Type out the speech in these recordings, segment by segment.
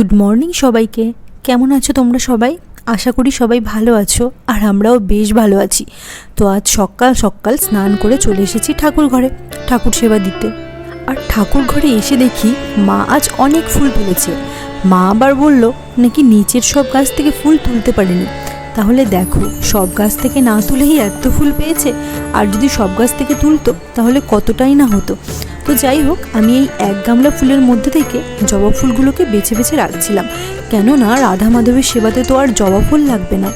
Good morning সবাইকে। কেমন আছো তোমরা সবাই? আশা করি সবাই ভালো আছো, আর আমরাও বেশ ভালো আছি। তো আজ সকাল সকাল স্নান করে চলে এসেছি ঠাকুর ঘরে, ঠাকুর সেবা দিতে। আর ঠাকুর ঘরে এসে দেখি মা আজ অনেক ফুল তুলেছে। মা আবার বলল, নাকি নিচের সব গাছ থেকে ফুল তুলতে পারেনি? তাহলে দেখো, সব গাছ থেকে না তুলেই এত ফুল পেয়েছে, আর যদি সব গাছ থেকে তুলতো, তাহলে কতটাই না হতো। তো যাই হোক, আমি এই এক গামলা ফুলের মধ্যে থেকে জবা ফুলগুলোকে বেছে বেছে রাখছিলাম। কেননা রাধা মাধবের সেবাতে তো আর জবা ফুল লাগবে না।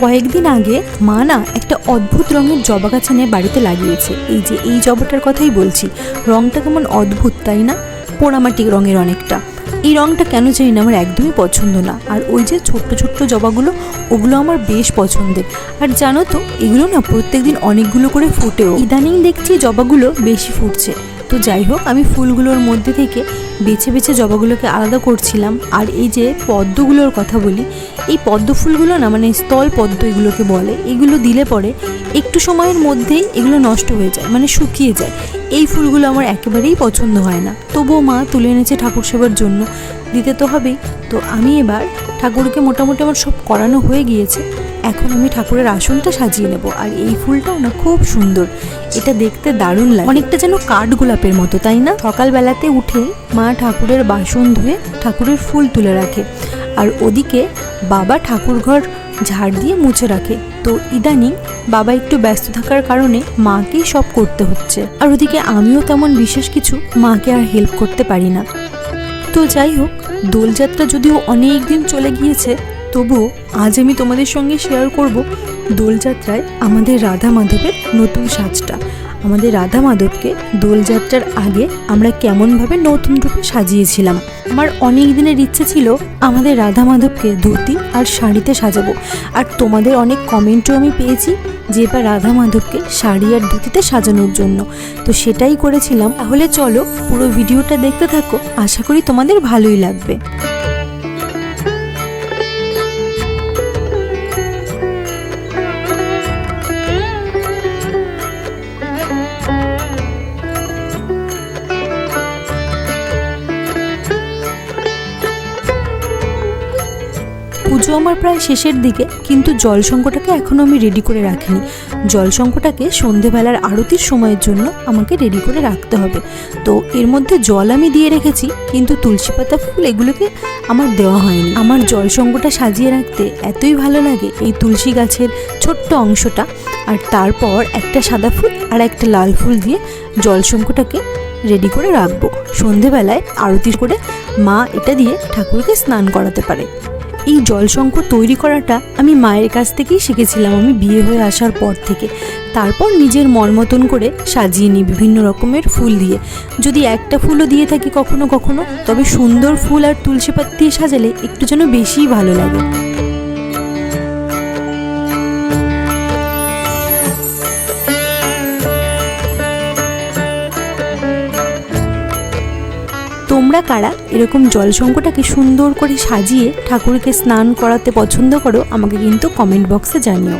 কয়েকদিন আগে মা না একটা অদ্ভুত রঙের জবা গাছ এনে বাড়িতে লাগিয়েছে। এই যে এই জবাটার কথাই বলছি, রঙটা কেমন অদ্ভুত, তাই না? পোড়ামাটি রঙের অনেকটা। এই রঙটা কেন জানি না, আমার একদমই পছন্দ না। আর ওই যে ছোট্ট ছোট্ট জবাগুলো, ওগুলো আমার বেশ পছন্দের। আর জানো তো, এগুলো না প্রত্যেকদিন অনেকগুলো করে ফুটেও। ইদানিং দেখছি জবাগুলো বেশি ফুটছে। তো যাই হোক, আমি ফুলগুলোর মধ্যে থেকে বেছে বেছে জবাগুলোকে আলাদা করছিলাম। আর এই যে পদ্মগুলোর কথা বলি, এই পদ্ম ফুলগুলো না মানে স্থল পদ্ম এগুলোকে বলে, এগুলো দিলে পরে একটু সময়ের মধ্যেই এগুলো নষ্ট হয়ে যায় মানে শুকিয়ে যায়। এই ফুলগুলো আমার একেবারেই পছন্দ হয় না। তবুও মা তুলে এনেছে ঠাকুর সেবার জন্য। দিতে তো হবেই। তো আমি এবার ঠাকুরকে মোটামুটি আমার সব করানো হয়ে গিয়েছে। এখন আমি ঠাকুরের আসনটা সাজিয়ে নেব। আর এই ফুলটাও না খুব সুন্দর। এটা দেখতে দারুণ লাগে। অনেকটা যেন কাঠ গোলাপের মতো, তাই না? সকালবেলাতে উঠে মা ঠাকুরের বাসন ধুয়ে ঠাকুরের ফুল তুলে রাখে। আর ওদিকে বাবা ঠাকুর ঘর ঝাড় দিয়ে মুছে রাখে। তো ইদানিং বাবা একটু ব্যস্ত থাকার কারণে মাকেই সব করতে হচ্ছে। আর ওদিকে আমিও তেমন বিশেষ কিছু মাকে আর হেল্প করতে পারি না। তো যাই হোক, দোলযাত্রা যদিও অনেক দিন চলে গিয়েছে, তবুও আজ আমি তোমাদের সঙ্গে শেয়ার করব দোলযাত্রায় আমাদের রাধা মাধবের নতুন সাজটা। আমাদের রাধা মাধবকে দোলযাত্রার আগে আমরা কেমনভাবে নতুন রূপে সাজিয়েছিলাম। আমার অনেক দিনের ইচ্ছে ছিল আমাদের রাধা মাধবকে ধুতি আর শাড়িতে সাজাবো। আর তোমাদের অনেক কমেন্টও আমি পেয়েছি যে এবার রাধা মাধবকে শাড়ি আর ধুতিতে সাজানোর জন্য। তো সেটাই করেছিলাম। তাহলে চলো পুরো ভিডিওটা দেখতে থাকো। আশা করি তোমাদের ভালোই লাগবে। পুজো আমার প্রায় শেষের দিকে, কিন্তু জলসংকটাকে এখনও আমি রেডি করে রাখিনি। জলসংকটাকে সন্ধেবেলার আরতির সময়ের জন্য আমাকে রেডি করে রাখতে হবে। তো এর মধ্যে জল আমি দিয়ে রেখেছি, কিন্তু তুলসী পাতা ফুল এগুলোকে আমার দেওয়া হয়নি। আমার জলসংকটা সাজিয়ে রাখতে এতই ভালো লাগে এই তুলসী গাছের ছোট্ট অংশটা। আর তারপর একটা সাদা ফুল আর একটা লাল ফুল দিয়ে জলসংকটাকে রেডি করে রাখব। সন্ধেবেলায় আরতি করে মা এটা দিয়ে ঠাকুরকে স্নান করাতে পারে। এই জল সংকট তৈরি করাটা আমি মায়ের কাছ থেকেই শিখেছিলাম আমি বিয়ে হয়ে আসার পর থেকে। তারপর নিজের মন মতন করে সাজিয়ে নিই বিভিন্ন রকমের ফুল দিয়ে। যদি একটা ফুলও দিয়ে থাকি কখনো কখনো, তবে সুন্দর ফুল আর তুলসী পাত দিয়ে সাজালে একটু যেন বেশিই ভালো লাগে। তোমরা কারা? এরকম জলসংকটাকে সুন্দর করে সাজিয়ে ঠাকুরকে স্নান করাতে পছন্দ করো, আমাকে কিন্তু কমেন্ট বক্সে জানিও।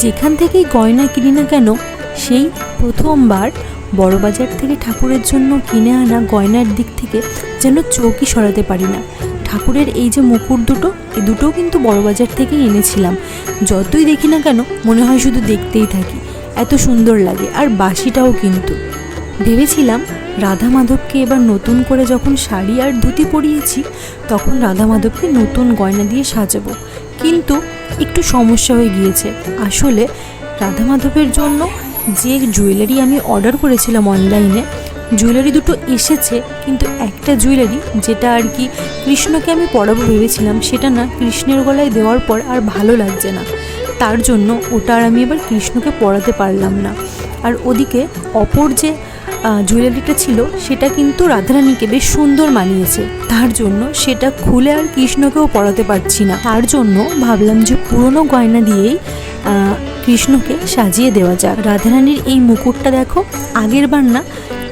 যেখান থেকেই গয়না কিনি না কেন, সেই প্রথমবার বড়বাজার থেকে ঠাকুরের জন্য কিনে আনা গয়নার দিক থেকে যেন চৌকি সরাতে পারি না। ঠাকুরের এই যে মুকুট দুটো, এ দুটোও কিন্তু বড়বাজার থেকেই এনেছিলাম। যতই দেখি না কেন, মনে হয় শুধু দেখতেই থাকি। এত সুন্দর লাগে, আর বাসিটাও কিন্তু। ভেবেছিলাম রাধা মাধবকে এবার নতুন করে যখন শাড়ি আর ধুতি পরিয়েছি, তখন রাধা মাধবকে নতুন গয়না দিয়ে সাজাবো। কিন্তু একটু সমস্যা হয়ে গিয়েছে। আসলে রাধা মাধবের জন্য যে জুয়েলারি আমি অর্ডার করেছিলাম অনলাইনে, জুয়েলারি দুটো এসেছে, কিন্তু একটা জুয়েলারি যেটা আর কি কৃষ্ণকে আমি পরাবো ভেবেছিলাম, সেটা না কৃষ্ণের গলায় দেওয়ার পর আর ভালো লাগছে না। তার জন্য ওটা আর আমি এবার কৃষ্ণকে পরাতে পারলাম না। আর ওদিকে অপর যে জুয়েলারিটা ছিল, সেটা কিন্তু রাধারানীকে বেশ সুন্দর মানিয়েছে। তার জন্য সেটা খুলে আর কৃষ্ণকেও পড়াতে পারছি না। তার জন্য ভাবলাম যে পুরনো গয়না দিয়েই কৃষ্ণকে সাজিয়ে দেওয়া যাক। রাধারানীর এই মুকুটটা দেখো, আগের বার না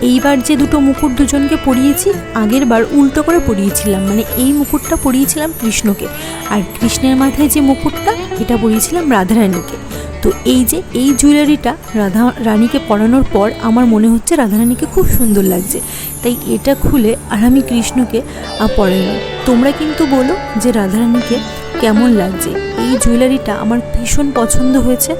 এইবার যে দুটো মুকুট দুজনকে পরিয়েছি, আগের বার উল্টো করে পরিয়েছিলাম। মানে এই মুকুটটা পরিয়েছিলাম কৃষ্ণকে। আর কৃষ্ণের মাথায় যে মুকুটটা, এটা পরিয়েছিলাম রাধারানীকে। তো এই যে এই জুয়েলারিটা রাধা রানীকে পরানোর পর আমার মনে হচ্ছে রাধারানীকে খুব সুন্দর লাগছে। তাই এটা খুলে আর আমি কৃষ্ণকে পরালাম তোমরা কিন্তু বলো যে রাধারানীকে কেমন লাগছে। এই জুয়েলারিটা আমার ভীষণ পছন্দ হয়েছে।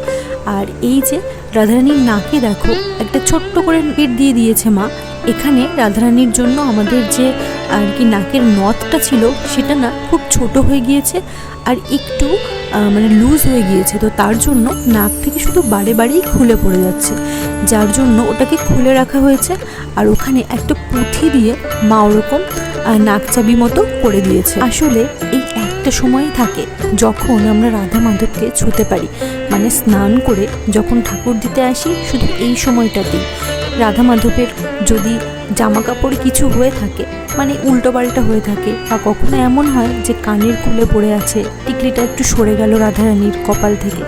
আর এই যে রাধারানীর নাকে দেখো একটা ছোট্ট করে নেট দিয়ে দিয়েছে মা। এখানে রাধারানীর জন্য আমাদের যে আর কি নাকের নথটা ছিল সেটা না খুব ছোট হয়ে গিয়েছে আর একটু মানে লুজ হয়ে গিয়েছে। তো তার জন্য নাক থেকে শুধু বারে বারেই খুলে পড়ে যাচ্ছে। যার জন্য ওটাকে খুলে রাখা হয়েছে আর ওখানে একটা পুঁথি দিয়ে মা ওরকম আহ, নাক চাবি মতো করে দিয়েছে। আসলে এই একটা সময় থাকে যখন আমরা রাধা মাধবকে ছুতে পারি। মানে স্নান করে যখন ঠাকুর দিতে আসি, শুধু এই সময়টাতেই রাধা মাধবের যদি জামা কাপড় কিছু হয়ে থাকে মানে উল্টো পাল্টা হয়ে থাকে, বা কখনো এমন হয় যে কানের খুলে পড়ে আছে, টিকলিটা একটু সরে গেল রাধারানীর কপাল থেকে,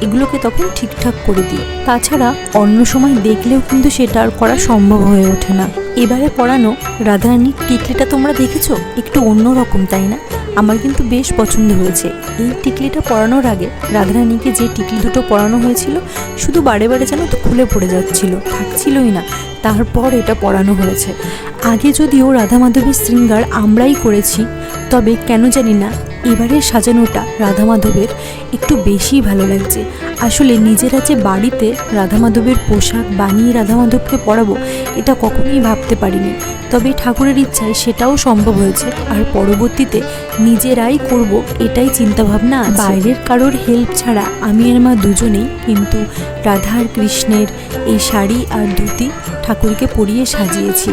এগুলোকে তখন ঠিকঠাক করে দিই। তাছাড়া অন্য সময় দেখলেও কিন্তু সেটা আর করা সম্ভব হয়ে ওঠে না। এবারে পড়ানো রাধারানীর টিকলিটা তোমরা দেখেছ? একটু অন্যরকম, তাই না? আমার কিন্তু বেশ পছন্দ হয়েছে। এই টিকলিটা পরানোর আগে রাধারানীকে যে টিকলি দুটো পরানো হয়েছিল, শুধু বারে বারে যেন তো খুলে পড়ে যাচ্ছিল, থাকছিলই না। তারপর এটা পরানো হয়েছে। আগে যদিও রাধা মাধবের শৃঙ্গার আমরাই করেছি, তবে কেন জানি না এবারের সাজানোটা রাধা মাধবের একটু বেশি ভালো লাগছে। আসলে নিজেরা যে বাড়িতে রাধা মাধবের পোশাক বানিয়ে রাধা মাধবকে পরাবো, এটা কখনোই ভাবতে পারিনি। তবে ঠাকুরের ইচ্ছায় সেটাও সম্ভব হয়েছে। আর পরবর্তীতে নিজেরাই করব এটাই চিন্তাভাবনা বাইরের কারোর হেল্প ছাড়া আমি আর মা দুজনেই কিন্তু রাধা আর কৃষ্ণের এই শাড়ি আর ধুতি ঠাকুরকে পরিয়ে সাজিয়েছি।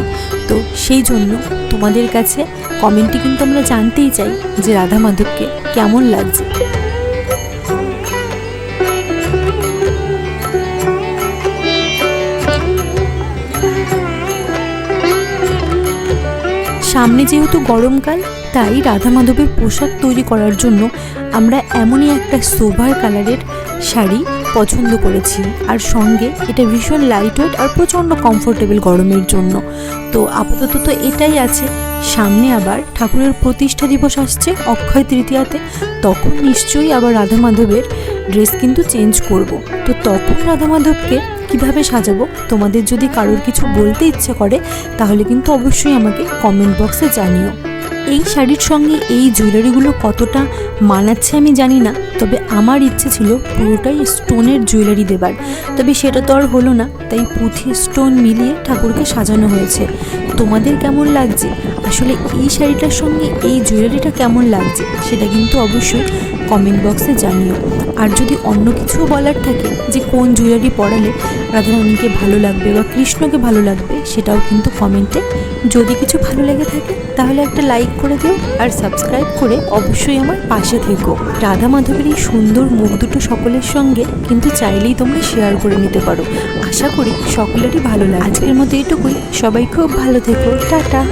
তো সেই জন্য তোমাদের কাছে কমেন্টে কিন্তু আমরা জানতেই চাই যে রাধা মাধবকে কেমন লাগছে। সামনে যেহেতু গরমকাল, তাই রাধা মাধবের পোশাক তৈরি করার জন্য আমরা এমনই একটা সোভার কালারের শাড়ি পছন্দ করেছি। আর সঙ্গে এটা ভীষণ লাইট ওয়েট আর প্রচণ্ড কমফোর্টেবল গরমের জন্য। তো আপাতত তো এটাই আছে। সামনে আবার ঠাকুরের প্রতিষ্ঠা দিবস আসছে অক্ষয় তৃতীয়াতে। তখন নিশ্চয়ই আবার রাধা মাধবের ড্রেস কিন্তু চেঞ্জ করব। তো তখন রাধা মাধবকে কীভাবে সাজাবো? তোমাদের যদি কারোর কিছু বলতে ইচ্ছে করে, তাহলে কিন্তু অবশ্যই আমাকে কমেন্ট বক্সে জানিও। এই শাড়ির সঙ্গে এই জুয়েলারিগুলো কতটা মানাচ্ছে আমি জানি না, তবে আমার ইচ্ছে ছিল পুরোটাই স্টোনের জুয়েলারি দেবার। তবে সেটা তো আর হলো না, তাই পুঁথি স্টোন মিলিয়ে ঠাকুরকে সাজানো হয়েছে। তোমাদের কেমন লাগছে? আসলে এই শাড়িটার সঙ্গে এই জুয়েলারিটা কেমন লাগছে? সেটা কিন্তু অবশ্যই কমেন্ট বক্সে জানিও। আর যদি অন্য কিছুও বলার থাকে যে কোন জুয়েলারি পরালে রাধারানীকে ভালো লাগবে বা কৃষ্ণকে ভালো লাগবে, সেটাও কিন্তু কমেন্টে। যদি কিছু ভালো লেগে থাকে, তাহলে একটা লাইক করে দিও আর সাবস্ক্রাইব করে অবশ্যই আমার পাশে থেকো। রাধা মাধবের এই সুন্দর মুখ দুটো সকলের সঙ্গে কিন্তু চাইলেই তোমরা শেয়ার করে নিতে পারো। আশা করি সকলেরই ভালো লাগে আজকের মতো এটুকুই। সবাই খুব ভালো থেকো। টাটা।